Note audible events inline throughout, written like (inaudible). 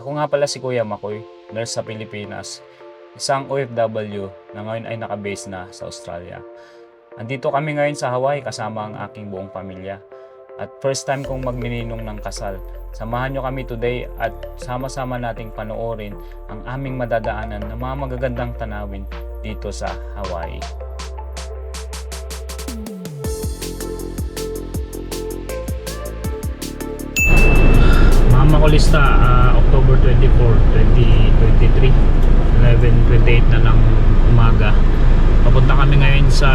Ako nga pala si Kuya Makoy, nurse sa Pilipinas, isang OFW na ngayon ay nakabase na sa Australia. Andito kami ngayon sa Hawaii kasama ang aking buong pamilya. At first time kong magnininong ng kasal. Samahan nyo kami today at sama-sama nating panoorin ang aming madadaanan ng mga magagandang tanawin dito sa Hawaii. Makulista, ah, October 24, 2023, 11.28 na ng umaga. Papunta kami ngayon sa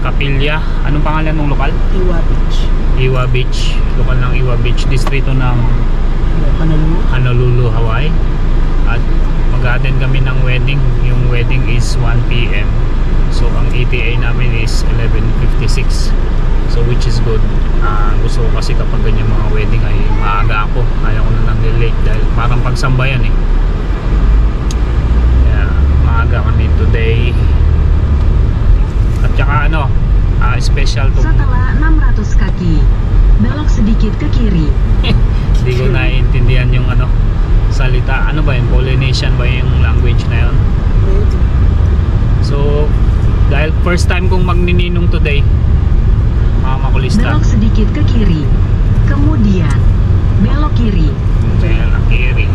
Kapilya. Anong pangalan ng lokal? Iwa Beach. Iwa Beach. Lokal ng Iwa Beach. Distrito ng Honolulu. Honolulu, Hawaii. At mag-attend kami ng wedding. Yung wedding is 1pm. So ang ETA namin is 11.56. So which is good. Ah, gusto ko kasi kapag ganyan mga wedding ay maaga ako. Ayaw ko na lang late dahil parang pagsambayan eh. Kaya maaga kami today. At saka ano, ah, special to Setelah 600 kaki, belok sedikit ke kiri. (laughs) Hindi ko naiintindihan yung ano salita. Ano ba yun? Polynesian ba yung language na yun? So, dahil first time kong magnininong today, mga makulista. Belok sedikit ke kiri. Kemudian, belok kiri. Lang, kiri.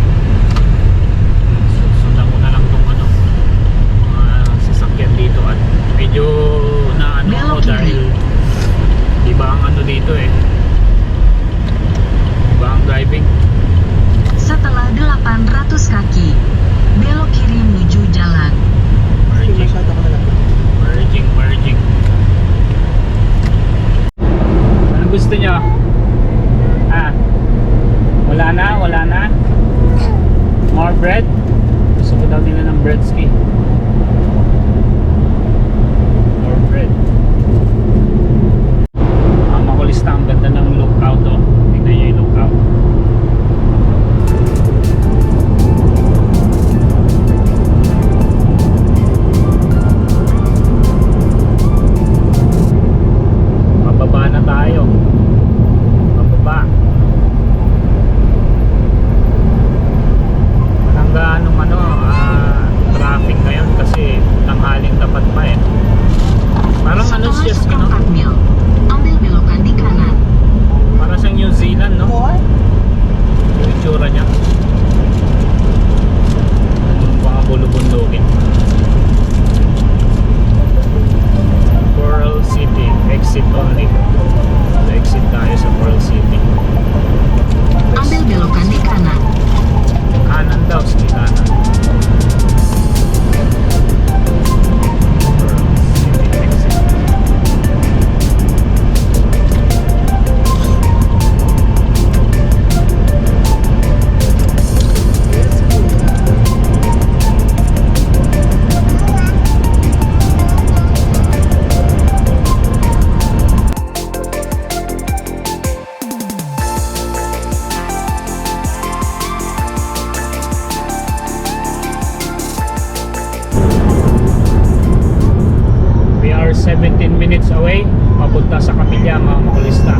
Minutes away papunta sa Kapilya mga makulista.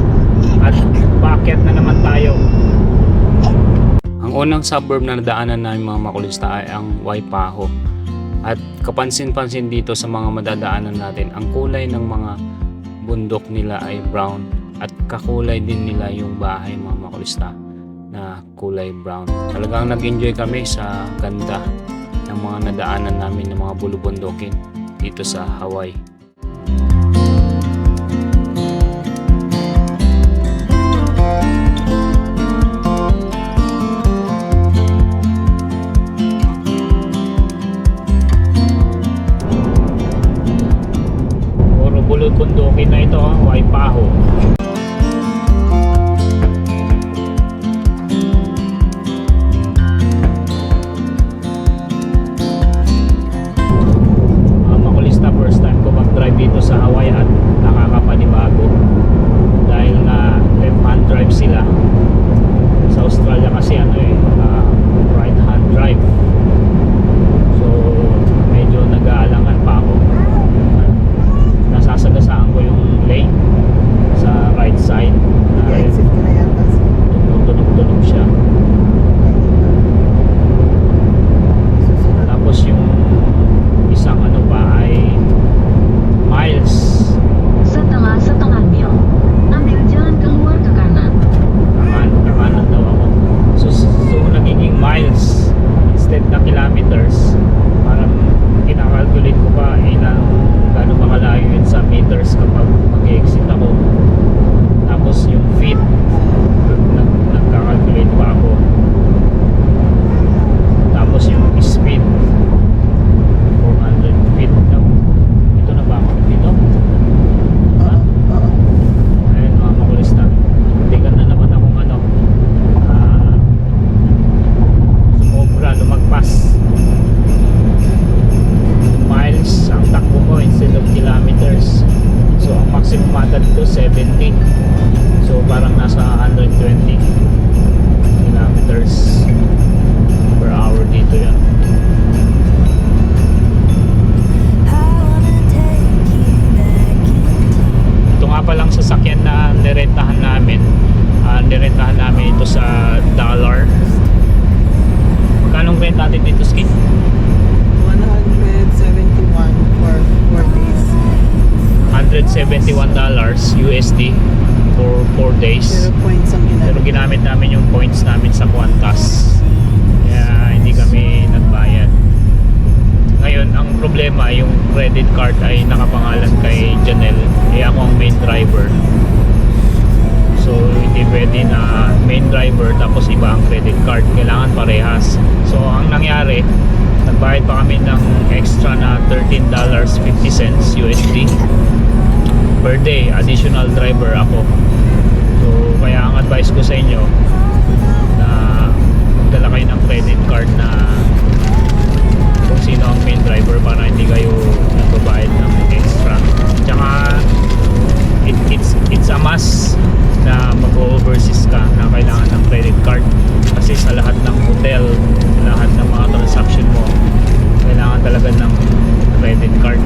At paakyat na naman tayo? Ang unang suburb na nadaanan namin mga makulista ay ang Waipaho. At kapansin-pansin dito sa mga madadaanan natin ang kulay ng mga bundok nila ay brown. At kakulay din nila yung bahay mga makulista na kulay brown. Talagang nag-enjoy kami sa ganda ng mga nadaanan namin ng mga bulubundokin dito sa Hawaii 71 dollars USD for 4 days. Zero points ang Pero ginamit namin yung points namin sa Qantas. Kaya hindi kami nagbayad. Ngayon, ang problema, yung credit card ay nakapangalan kay Janelle. Eh ako ang main driver. So, hindi pwede na main driver tapos iba ang credit card. Kailangan parehas. So, ang nangyari, nagbayad pa kami ng extra na $13.50 USD per day. Additional driver ako. So, kaya ang advice ko sa inyo na magdala kayo ng credit card na kung sino ang main driver para hindi kayo nagbabayad ng extra. Tsaka it, it's it's a must na mag-overseas ka na kailangan ng credit card kasi sa lahat ng hotel, lahat ng mga transaction mo kailangan talaga ng credit card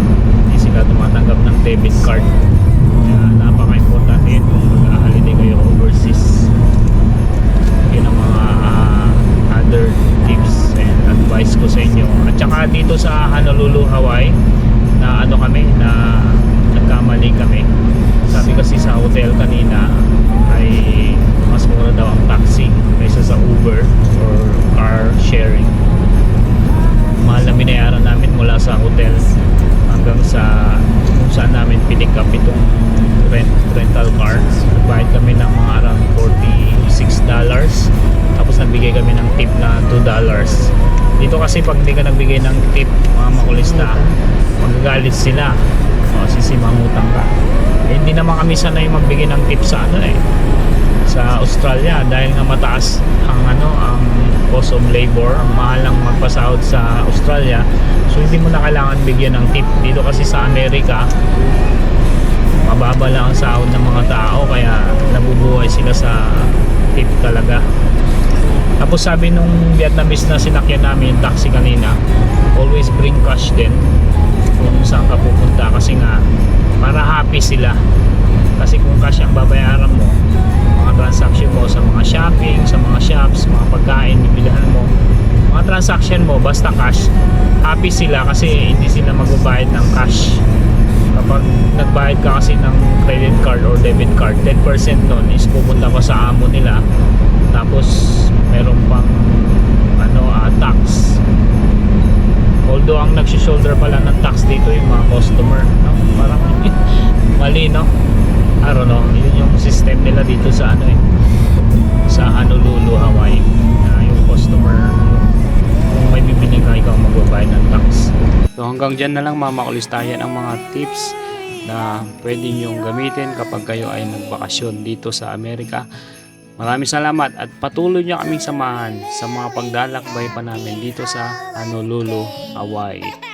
hindi sila tumatanggap ng debit card yun kung mag-holiday kayo overseas. Yun ang mga ah, other tips and advice ko sa inyo. At saka dito sa Honolulu, Hawaii na ano kami na nagkamali kami. Sabi kasi sa hotel kanina ay mas mura daw ang taxi kaysa sa Uber or car sharing. Mahal na binayaran namin mula sa hotel hanggang sa kung saan dollars. Dito kasi pag hindi ka nagbigay ng tip mga makulista magagalit sila. O sisimangutang ka. Eh, hindi naman kami sanay magbigay ng tip sa ano eh sa Australia dahil nga mataas ang ano ang cost of labor ang mahal ng magpasahod sa Australia. So hindi mo na kailangan bigyan ng tip. Dito kasi sa Amerika mababa lang ang sahod ng mga tao kaya nabubuhay sila sa tip talaga tapos sabi nung Vietnamese na sinakyan namin yung taxi kanina always bring cash din kung saan ka pupunta. Kasi nga para happy sila. Kasi kung cash ang babayaran mo mga transaction mo sa mga shopping sa mga shops, mga pagkain bibilihan mo mga transaction mo basta cash. Happy sila kasi hindi sila magbabayad ng cash. Kapag nagbayad ka kasi ng credit card or debit card 10% nun is pupunta pa sa amo nila. Tapos meron pang ano ah, tax. Although ang nagsi-shoulder pala ng tax dito yung mga customer no? parang (laughs) mali no? I don't know. Yun yung system nila dito sa ano eh. Sa Honolulu, Hawaii. Na yung customer kung may bibili ka ikaw magbabayad ng tax. So hanggang dyan na lang mga makulistayan ang mga tips na pwede nyong gamitin kapag kayo ay nagbakasyon dito sa Amerika Maraming salamat at patuloy niyo kaming samahan sa mga paglalakbay pa namin dito sa Honolulu, Hawaii.